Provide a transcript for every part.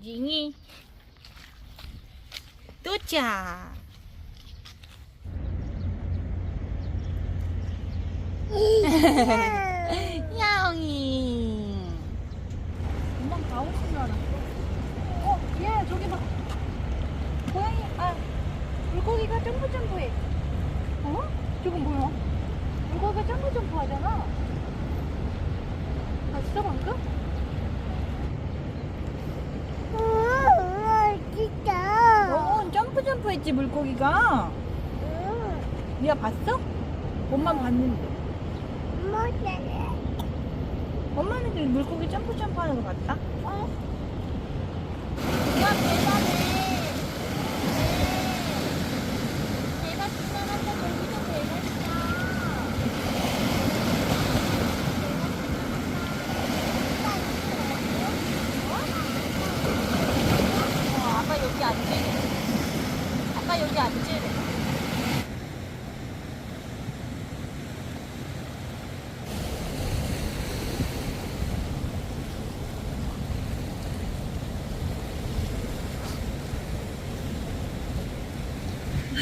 징징이 또자 야옹이 금방 다 오신 줄 알았어 어? 얘 저기 봐 고양이 아 물고기가 점프점프해 어? 저건 뭐야? 물고기가 점프점프 하잖아 했지 물고기가. 리아 봤어? 엄마 봤는데. 엄마는 그 물고기 점프 점프 하는 거 봤다? 어, 아빠 여기 앉으래. 아빠 여기 앉으래.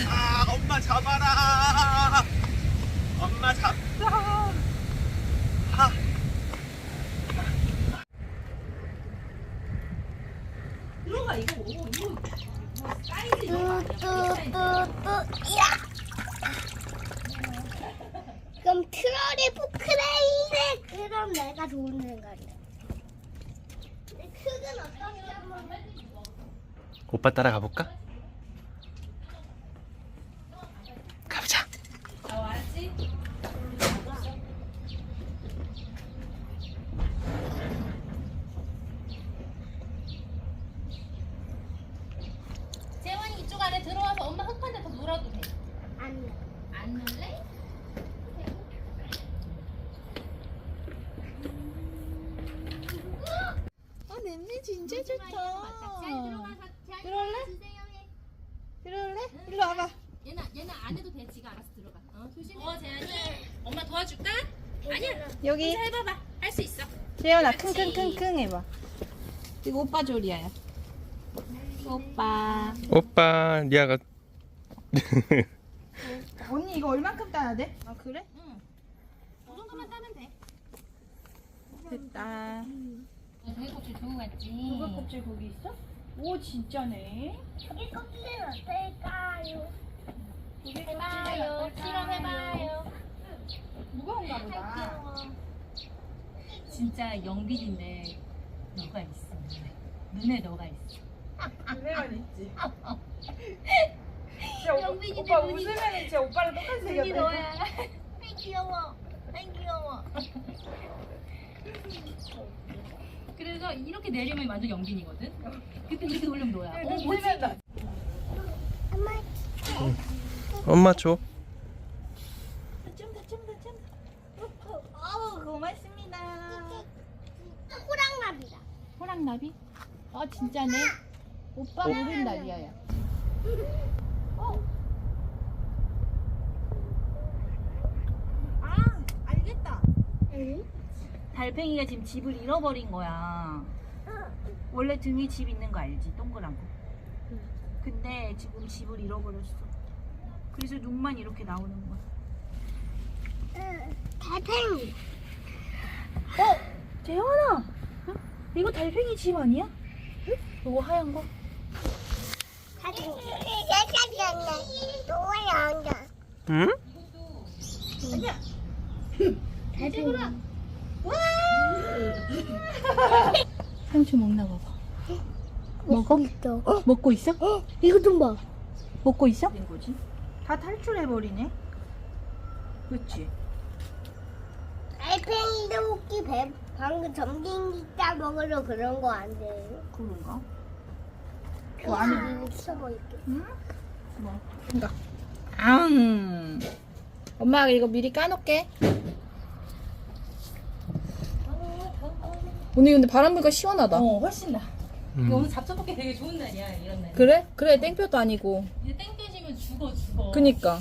아, 엄마 잡아라. 엄마 잡자. 아, 들어가 이거 이거 이거 사이즈 이거? 뚜뚜뚜뚜 야. 그럼 트롤이 포크레인에 그럼 내가 어떻게 하면 오빠 따라가 볼까? 가보자. 어, 알았지? 재원이 이쪽 안에 들어와서 엄마 흙판에 더 놀아도 돼. 안 돼. 안 놀래? 진짜 좋다. 들어올래? 들어올래? 일로 와봐. 얘는 얘는 안 해도 돼. 지가 알아서 들어가. 어, 조심해. 어, 재현이. 엄마 도와줄까? 아니야. 여기 혼자 해봐봐. 할 수 있어. 재현아 그렇지. 킁킁킁킁 해봐. 이거 오빠 조리야. 오빠. 오빠, 리아가 언니 이거 얼만큼 따야 돼? 아 그래? 응. 그 정도만 따면 돼. 됐다. 좋은 거 같지? 누가 껍질 거기 있어? 오 진짜네. 이 껍질은 어떨까요? 해봐요. 실험해봐요. 무거운가 보다. 진짜 영빈인데 너가 있어. 눈에 너가 있어. 그네만 있지. 진짜 영빈이 오빠 눈이- 웃으면 진짜 오빠랑 똑같이 생겼다. 아이 귀여워. 아이 귀여워. 그래서 이렇게 내리면 완전 영빈이거든. 그때 이렇게 올리면 너야. 어, 뭐지? 웃으면 나. 엄마 엄마 줘. 좀더 좀 더 좀 더. 어우 고맙습니다. 호랑나비다. 호랑나비? 아 진짜네. 오빠 모른다 리아야. 아 알겠다. 응? 달팽이가 지금 집을 잃어버린 거야. 원래 등에 집 있는 거 알지? 동그란 거. 근데 지금 집을 잃어버렸어. 그래서 눈만 이렇게 나오는 거야. 달팽이. 어? 재현아! 어? 이거 달팽이 집 아니야? 응? 이거 하얀 거? 달팽이. 응? 아니야. 달팽이. 상추 먹나 봐봐. 먹어? 있어. 어? 먹고 있어? 어? 이거 좀 봐. 먹고 있어? 된 거지? 다 탈출해버리네. 그치? 달팽이도 혹시 배, 방금 점심기자 먹으러 그런 거 안 돼. 그런가? 그 안에 있어볼게. 응? 뭐? 그니까. 앙. 엄마가 이거 미리 까놓게. 오늘 근데 바람 불니까 시원하다. 어, 훨씬 나. 음. 오늘 잡초 먹기 되게 좋은 날이야, 이런 날. 그래? 그래 땡볕도 아니고. 이제 땡 빼시면 죽어, 죽어. 그니까.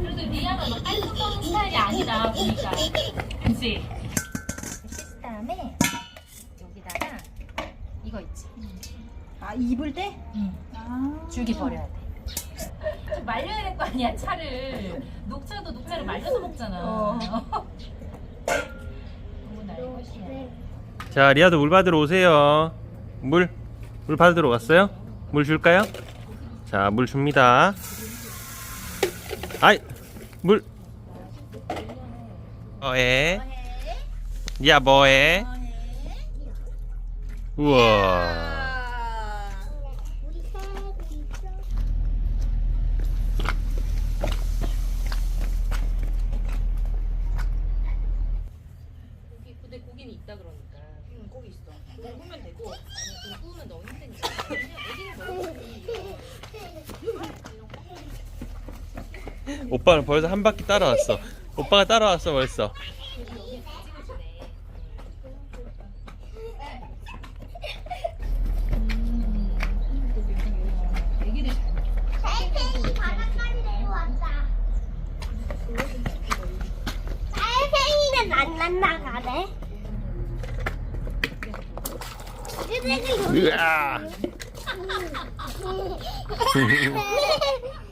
그래도 리아가 막 깔끔 떠는 스타일이 아니다, 보니까. 그치? 그다음에 여기다가 이거 있지. 아 입을 때? 응. 아. 줄기 버려야 돼. 말려야 될 거 아니야 차를. 녹차도 녹차를 말려서 먹잖아. 어. 너무 날 것이야. 자 리아도 물 받으러 오세요 물? 물 받으러 왔어요? 물 줄까요? 자 물 줍니다 아이 물 뭐해? 리아 뭐해? 우와 우리 새 있어. 고기 근데 고기는 있다 그러니까. 응 고기 있어. 그거 구우면 되고 아니 그거 구우면 너무 힘드니까. 그냥 애기는 먹을 오빠는 벌써 한 바퀴 따라왔어 오빠가 따라왔어 벌써. 달팽이 왔다. 달팽이는 안 날아가네. 으아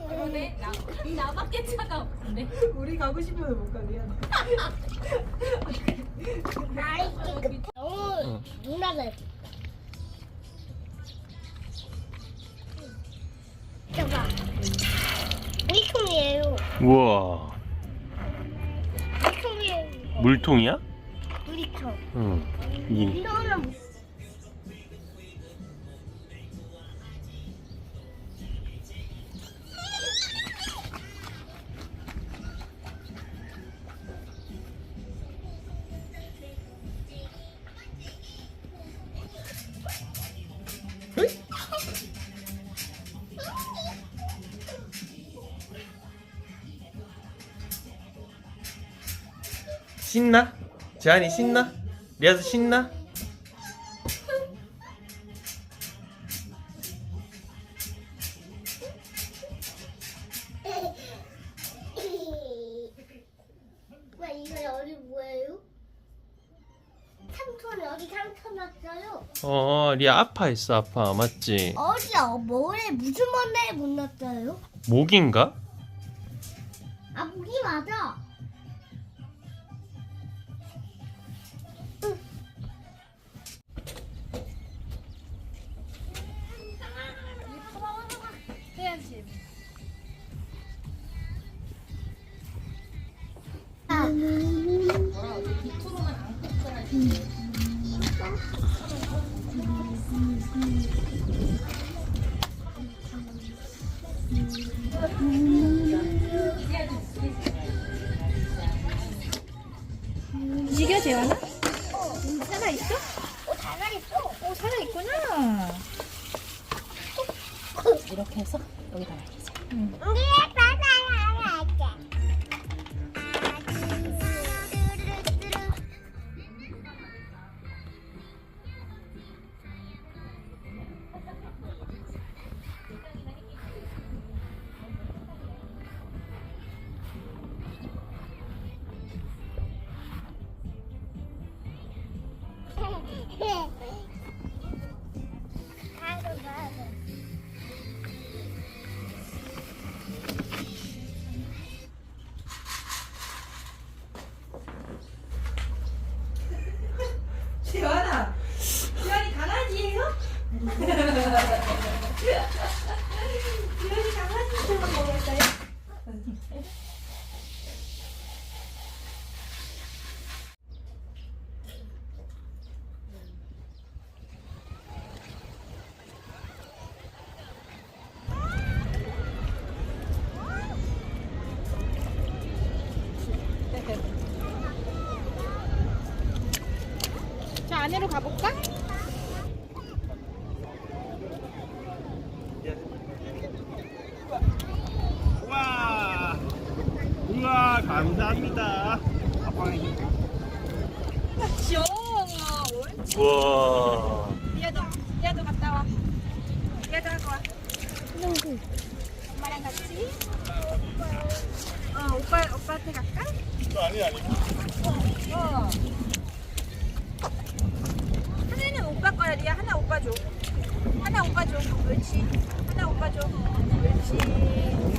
그러네 나 나밖에 차가 없는데. 우리 가고 싶어서 못 가, 미안해. 너무 누나들. 봐봐. 물통이에요. 우와 물통이에요. 물통이야? 물통. 응 이, 이거는 신나? 재한이 신나? 리아도 신나? 왜 이거 여기 뭐예요? 상처는 어디 상처 났어요? 어 리아 아파했어 아파 맞지? 어디야? 뭐에 무슨 건데 못 났어요? 목인가? 아 무기 맞아. 움 안으로 가볼까? 우와 우와 감사합니다. 우와 리아도, 리아도 갔다 와. 리아도 하고 와. 엄마랑 같이. 어, 오빠, 오빠한테 갈까? 아니 아니 어. 먹어야 돼. 하나 오빠 줘. 하나 오빠 줘. 그렇지 하나 오빠 줘. 그렇지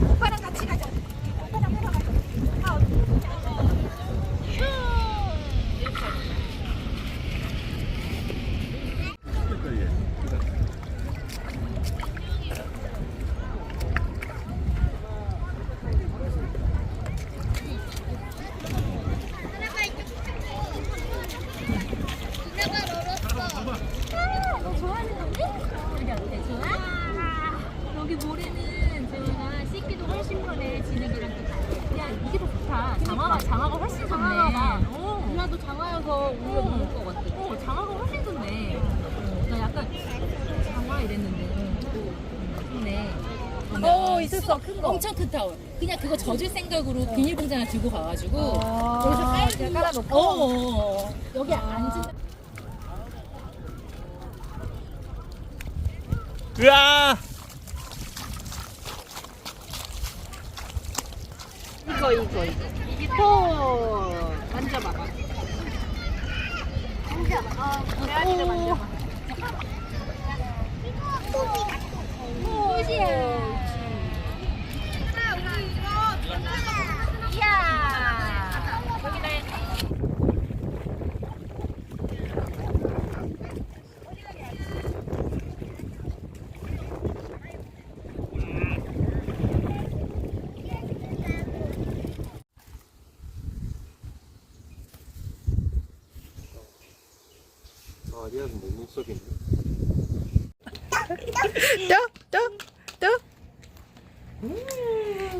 오빠랑 같이 가자. 여기 모래는 저희가 씻기도 훨씬 편해 진흙이랑 또 다르게. 이게 더 좋다. 장화가 장화가 훨씬 좋네. 장화가 그나도 어. 장화여서 오히려 어. 좋을 것 같아. 어 장화가 훨씬 좋네. 어, 나 약간 장화 이랬는데. 좋네. 어, 어 있었어 큰 거. 엄청 큰 타월. 그냥 그거 젖을 생각으로 비닐봉지 하나 들고 가가지고 여기서 아, 깔 깔아놓고. 어, 어, 어. 여기 아. 앉은. 으아! 이거 이거 이거 이게 또 만져봐봐 만져봐 어 고양이를 만져봐 꽃이야 아리아는 못 먹었겠네. 또, 또, 또.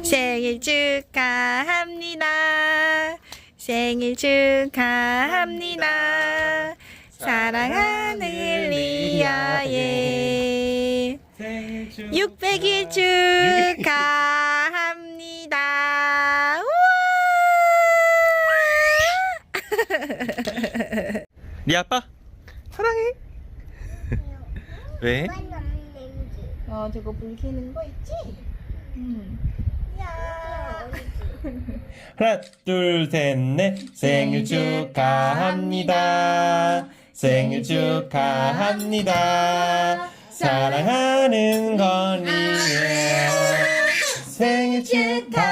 생일 축하합니다. 생일 축하합니다. 사랑하는 리아의 600일 축하합니다. 우와! 네 아빠? 사랑해. 왜? 어 저거 불 켜는 거 있지? 응. 야. 하나 둘셋넷 생일 축하합니다. 생일 축하합니다. 사랑하는 건이에요. 아. 생일 축하.